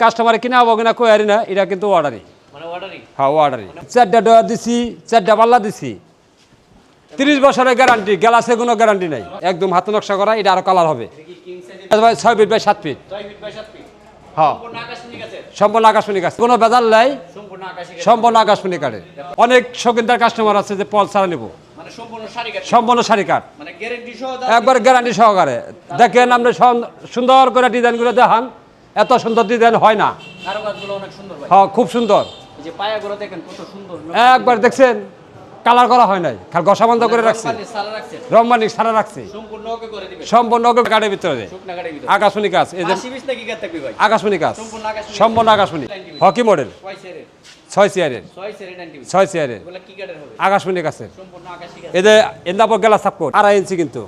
কাস্টমারে কিনা হব কিনা কই না এটা কিন্তু অর্ডারই মানে অর্ডারই হ্যাঁ অর্ডারই চারটা ডয়ার দিছি চারটা পাল্লা দিছি। তিরিশ বছরের গ্যারান্টি গ্যালাসে কোনো গ্যারান্টি নাই। একদম হাতে নকশা করা এটা আরও কালার হবে। ছয় ফিট বাই সাত ফিট হ্যাঁ। সম্পূর্ণ আকাশমণি কাছে কোনো বেজাল নাই। সম্পূর্ণ আকাশমণি কাঠের অনেক শৌখিনদার কাস্টমার আছে যে পল ছাড়া নেব। মানে সম্পূর্ণ শাড়ি কাঠ মানে গ্যারেন্টি সহ একবার গ্যারান্টি সহকারে। দেখেন আপনি সুন্দর করে ডিজাইন করে দেখান। এত সুন্দর ডিজাইন হয় না। হ্যাঁ খুব সুন্দর। একবার দেখছেন? কালার করা হয় নাই। খালি গসা বন্ধ করে রাখছে। রমবানি সারা রাখছি। সারা রাখছে। সম্পূর্ণ কাঠের ভিতরে শুকনা গাড়ির ভিতরে। আকাশমণি কাজ। এই যে আকাশমণি কাজ। সম্পূর্ণ আকাশমণি। হকি মডেল ছয় চেয়ারের ছয় চেয়ারের আকাশমণি কাছের সম্পূর্ণ আকাশী গাছ এন্দাপর গেলা থাকব আড়াই ইঞ্চি কিন্তু।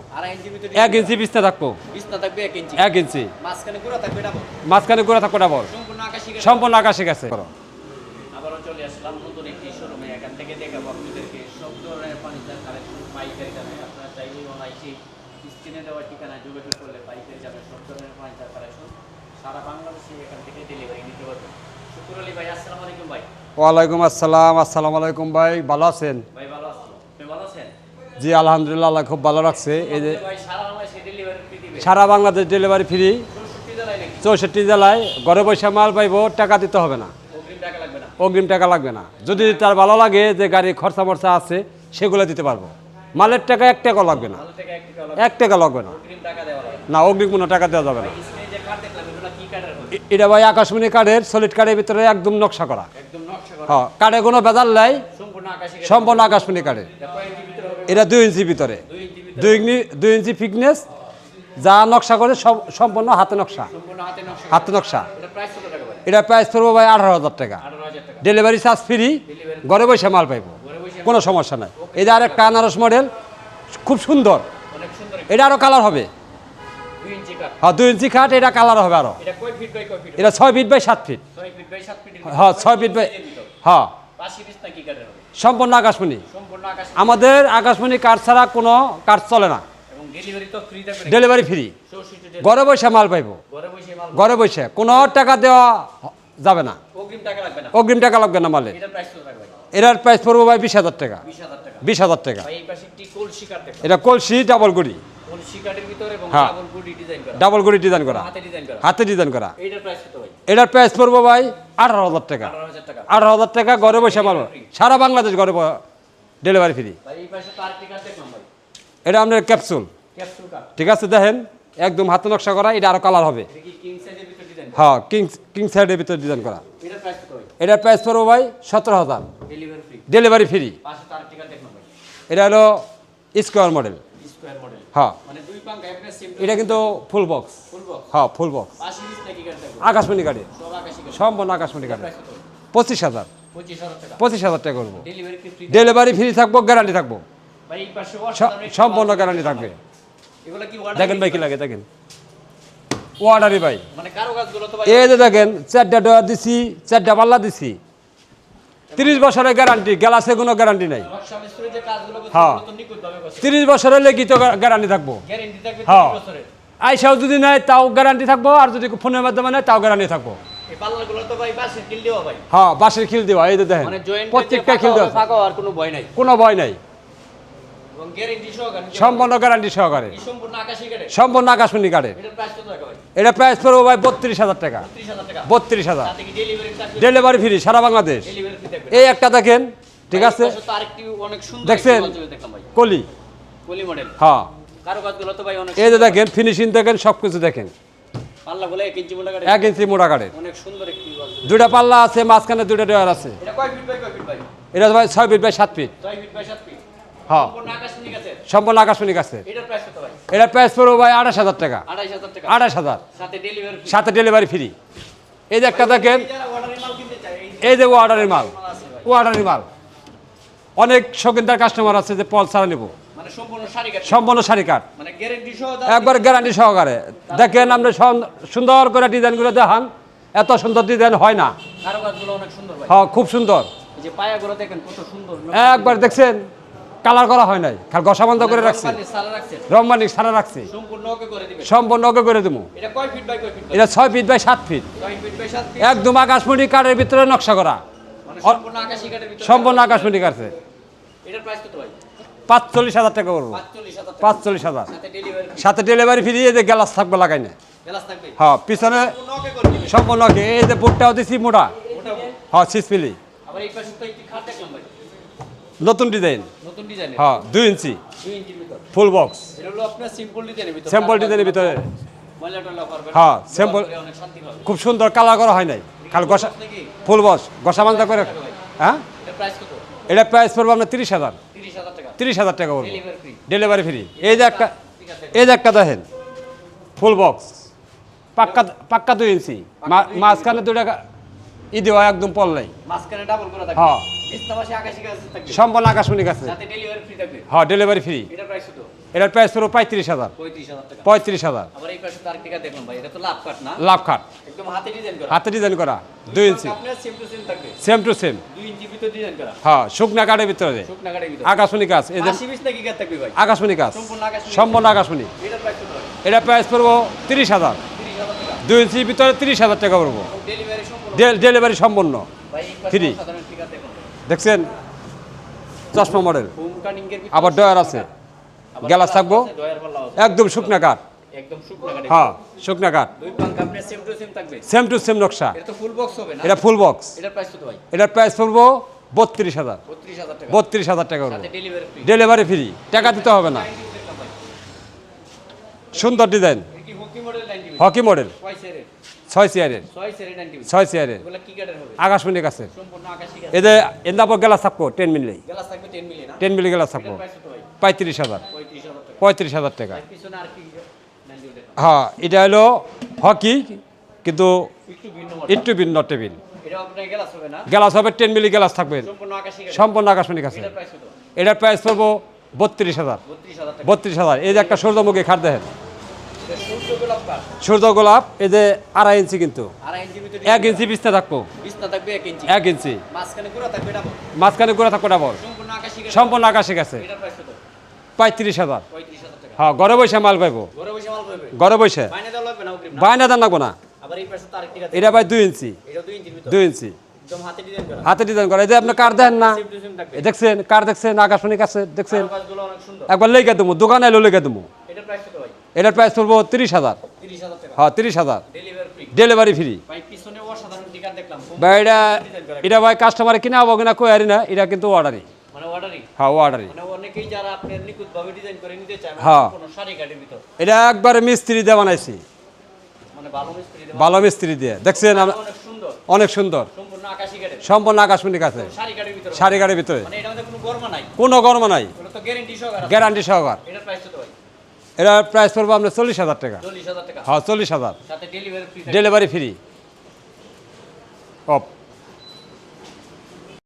এক ইঞ্চি বিছনা থাকব। এক ইঞ্চি। মাঝখানে পুরো থাকবে ডাবল সম্পূর্ণ আকাশী গাছ সম্পূর্ণ আকাশে গেছে আবারও চলে আসলাম নতুন একটি শোরুমে। এখান থেকে দেখাবো আপনাদেরকে সব ধরনের ফার্নিচার কালেকশন পাইকারি দামে। আপনারা চাইলেই অনায়াসে স্ক্রিনে দেওয়া ঠিকানায় যোগাযোগ করলে পাইকারি দামে সব ধরনের ফার্নিচার কালেকশন সারা বাংলাদেশে এখান থেকে ডেলিভারি নিতে পারবেন। শুকুর আলী ভাই আসসালামু আলাইকুম ভাই। ওয়ালাইকুম আসসালাম আসসালামু আলাইকুম ভাই ভালো আছেন? জি আলহামদুলিল্লাহ আল্লাহ খুব ভালো রাখছে। এই যে সারা বাংলাদেশে ডেলিভারি ফ্রি চৌষট্টি জেলায় ঘরে বসে মাল পাইবো টাকা দিতে হবে না। অগ্রিম টাকা লাগবে না? যদি তার ভালো লাগে যে গাড়ি খরচা মরচা আছে সেগুলো দিতে পারব। মালের টাকা এক টাকা লাগবে না। এক টাকা লাগবে না। না। অগ্রিম কোনো টাকা দেওয়া যাবে না। এটা ভাই আকাশমণি কার্ডের সলিড কার্ডের ভিতরে একদম নকশা করা। একদম নকশা করা হ্যাঁ কার্ডে কোনো বেজাল নাই সম্পূর্ণ আকাশমণি হবে? এটা দুই ইঞ্চি ভিতরে। দুই ইঞ্চি দুই ইঞ্চি ফিটনেস যা নকশা করে সব সম্পূর্ণ হাতে নকশা। হাতে নকশা এটা প্রাইস পড়ব ভাই আঠারো হাজার টাকা। ডেলিভারি চার্জ ফ্রি ঘরে বসে মাল পাইবো। কোনো সমস্যা নাই। এই যে আরেকটা আনারস মডেল খুব সুন্দর। এটা আরও কালার হবে। হ্যাঁ দুই ইঞ্চি খাট এটা কালার হবে আরও এটা এটা ছয় ফিট বাই সাত ফিট হ্যাঁ ছয় ফিট বাই হ্যাঁ। সম্পূর্ণ আকাশমণি। আমাদের আকাশমণি কার্ড ছাড়া কোনো কার্ড চলে না। ডেলিভারি ফ্রি ঘরে বসে মাল পাইবো। ঘরে বসে কোনো টাকা দেওয়া যাবে না। অগ্রিম টাকা লাগবে না? মালে এটার প্রাইস পড়ব ভাই বিশ হাজার টাকা। বিশ হাজার টাকা। এটা কলসি ডাবল গুড়ি হ্যাঁ। ডাবল গুডি ডিজাইন করা। হাতে ডিজাইন করা। এটার প্রাইস পড়ব ভাই আঠারো হাজার টাকা। আঠারো হাজার টাকা। ঘরে বসে সারা বাংলাদেশ ঘরে ডেলিভারি ফ্রি এটা আপনার ক্যাপসুল ঠিক আছে দেখেন। একদম হাতে নকশা করা এটা আরও কালার হবে। হ্যাঁ কিং কিং সাইডের ভিতরে ডিজাইন করা? এটার প্রাইস পড়ব ভাই সতেরো হাজার। ডেলিভারি ফ্রি এটা হলো স্কোয়ার মডেল স্কোয়ার মডেল হ্যাঁ। মানে দুই পাঙ্কা একটা সেম এটা কিন্তু ফুল বক্স ফুল বক্স হ্যাঁ ফুল বক্স পাশে পিস নাকি কাঠ আকাশমণি কাঠের সব সম্পূর্ণ আকাশমণি টাকা। টাকা করব। ডেলিভারি ফ্রি ডেলিভারি ফ্রি থাকব গ্যারান্টি থাকব। ভাই এই পাশে স- অসাধারণ একটি সম্পূর্ণ গ্যারান্টি থাকবে। এগুলো কি order দেখেন ভাই কি লাগে দেখেন। ওয়ার্ডারি ভাই। মানে কারও কাজগুলো তো ভাই এই যে দেখেন চারটা ডয়ার দিছি চারটা পাল্লা দিছি। তিরিশ বছরের গ্যারান্টি গ্যালাসে কোনো গ্যারান্টি নাই। হ্যাঁ। তো তিরিশ বছরের লিখিত গ্যারান্টি থাকব। হ্যাঁ। আইসাও যদি নেয় তাও গ্যারান্টি থাকব আর যদি ফোনের মাধ্যমে নেয় তাও গ্যারান্টি থাকব। তো হ্যাঁ বাসের খিল দেওয়া এই যে দেখেন মানে প্রত্যেকটা খিল দেওয়া। আর কোনো ভয় নাই। কোনো ভয় নাই। এবং গ্যারেন্টি সহকারে সম্পূর্ণ গ্যারান্টি সহকারে। সম্পূর্ণ আকাশমণি ভাই? এটা প্রাইস পড়ব ভাই বত্রিশ হাজার টাকা। বত্রিশ হাজার ডেলিভারি ফ্রি সারা বাংলাদেশ। এই একটা দেখেন ঠিক আছে? দেখছেন? ভাই। কলি। মডেল হ্যাঁ। এই যে দেখেন ফিনিশিং দেখেন সব কিছু দেখেন এক ইঞ্চি মোটা কাঠের। দুটা পাল্লা আছে মাঝখানে দুটা ডয়ার আছে। এটা ভাই? ছয় ফিট বাই সাত ফিট 6 ফিট বাই 7 ফিট হ্যাঁ। সম্পূর্ণ আকাশমণি কাছে? ভাই? এটা প্রাইস পড়ব ভাই আঠাশ হাজার টাকা। 28000 আঠাশ হাজার। সাথে ডেলিভারি ফ্রি এই যে একটা দেখেন এই যে অর্ডারের মাল। আছে মাল অনেক শৌখিনদার কাস্টমার আছে যে পল ছাড়া নেব। মানে সম্পূর্ণ শাড়ি কাট। কাঠ মানে একবার গ্যারান্টি সহকারে। দেখেন আপনি সুন্দর করে ডিজাইন করে দেখান এত সুন্দর ডিজাইন হয় না। হ্যাঁ খুব সুন্দর। একবার দেখছেন কালার করা হয় নাই। খালি ঘষা বন্ধ করে রাখছি। রংবানি সারা সারা রাখছি। সম্পূর্ণ ওকে করে দেবো এটা ছয় ফিট বাই সাত ফিট একদম আকাশমণি কাঠের ভিতরে নকশা করা। মানে সম্পূর্ণ আকাশমণি ভাই? পাঁচচল্লিশ হাজার টাকা করব। পাঁচচল্লিশ হাজার সাথে ডেলিভারি ফ্রি এই যে গ্যালাস থাকবে লাগাই না। হ্যাঁ পিছনে সম্পূর্ণ এই যে বুটটাও দিছি মোটা। হ্যাঁ সিসপিলি নতুন ডিজাইন। হ্যাঁ দুই ইঞ্চি। ফুল বক্স স্যাম্পল ডিজাইনের ভিতরে। হ্যাঁ, খুব সুন্দর কালার করা হয় নাই। খালি নাকি? ফুল বক্স ঘষা বান্ধা করে হ্যাঁ? এটা প্রাইস পড়বে আপনার তিরিশ হাজার। তিরিশ হাজার টাকা। পড়বে। ডেলিভারি ফ্রি এই যে একটা এই যে একটা দেখেন ফুল বক্স। পাক্কা পাক্কা দুই ইঞ্চি। মাঝখানে দুটা ই দেওয়া একদম পড়লাই হ্যাঁ। সম্পূর্ণ আকাশমণি কাছে হ্যাঁ ডেলিভারি ফ্রি এটার প্রাইস পড়বে পঁয়ত্রিশ হাজার। পঁয়ত্রিশ হাজার লাভ খাট হাতে ডিজাইন করা। দুই ইঞ্চি সেম টু সেম হ্যাঁ শুকনা কাঠের ভিতরে। আকাশমণি কাজ আকাশমণি কাজ। সম্পূর্ণ আকাশমণি। এটা প্রাইস পড়ব তিরিশ হাজার। দুই ইঞ্চির ভিতরে তিরিশ হাজার টাকা পড়ব। ডেলিভারি সম্পূর্ণ। দেখুন দেখছেন? চশমা মডেল আবার ডয়ার আছে। গ্যালাস থাকব। একদম শুকনা কাঠ হ্যাঁ শুকনা সেম টু সেম নকশা এটা ফুল বক্স এটার প্রাইস পড়ব বত্রিশ হাজার বত্রিশ হাজার টাকা ডেলিভারি ফ্রি টাকা দিতে হবে না সুন্দর design hockey model 90 hockey model ছয় চেয়ারের ছয় সেরে 90 ছয় চেয়ারের আকাশমণি কাঠ এদের এন্দাপর গ্লাস থাকব টেন মিলি গ্লাস থাকবে 10 মিলি না টেন মিলি গ্লাস থাকব পঁয়ত্রিশ হাজার 35000 টাকা পঁয়ত্রিশ হাজার টাকা। আর পিছনে আর কি 90 দেখো? হ্যাঁ এটা হলো হকি কিন্তু একটু ভিন্ন টেবিল। গ্লাস হবে টেন মিলি গ্লাস থাকবে। সম্পূর্ণ আকাশমণি কাছে এটার প্রাইস পড়ব বত্রিশ হাজার। বত্রিশ হাজার এই যে একটা সূর্যমুখী খাট দেখেন। সূর্য গোলাপ এই যে আড়াই ইঞ্চি কিন্তু। এক ইঞ্চি বিছনা থাকব। বিছনা থাকবে 1 ইঞ্চি। এক ইঞ্চি। মাঝখানে গোড়া থাকব ডাবল সম্পূর্ণ আকাশি গেছে পঁয়ত্রিশ হাজার। 35000 হ্যাঁ ঘরে বসে মাল পাইবো। ঘরে বসে বাইনে দান লাগবো না এটা ভাই দুই ইঞ্চি। এটা 2 ইঞ্চির ভিতর। দুই ইঞ্চি। হাতে ডিজাইন করা। এই যে আপনি কার দেখেন না? দেখছেন কার দেখছেন? আকাশমণি কাছে দেখছেন? একবার লেগে দেবো দোকানে এলো লেগে দেবো। এটার প্রাইস পড়ব তিরিশ হাজার। 30000 হ্যাঁ তিরিশ হাজার। ডেলিভারি ফ্রি ভাই এটা এটা ভাই কাস্টমারে কিনা হব কিনা কই আরি না এটা কিন্তু অর্ডারই হ্যাঁ অর্ডারই মানে অনেকেই যারা আপনি নিখুঁত ডিজাইন করে নিতে চায় হ্যাঁ। কোনো শাড়ি কাটের ভিতর। এটা একবারে মিস্ত্রি দিয়ে বানাইছি। মানে ভালো মিস্ত্রি দিয়ে দেখছেন অনেক সুন্দর। সম্পূর্ণ আকাশমণি কাছে ভিতর। শাড়ি গাড়ির ভিতরে। মানে কোনো গরমা নাই। গ্যারান্টি সহকারে আছে। এটার প্রাইস পড়ব আপনার চল্লিশ হাজার টাকা। হ্যাঁ চল্লিশ হাজার। Delivery free delivery free off.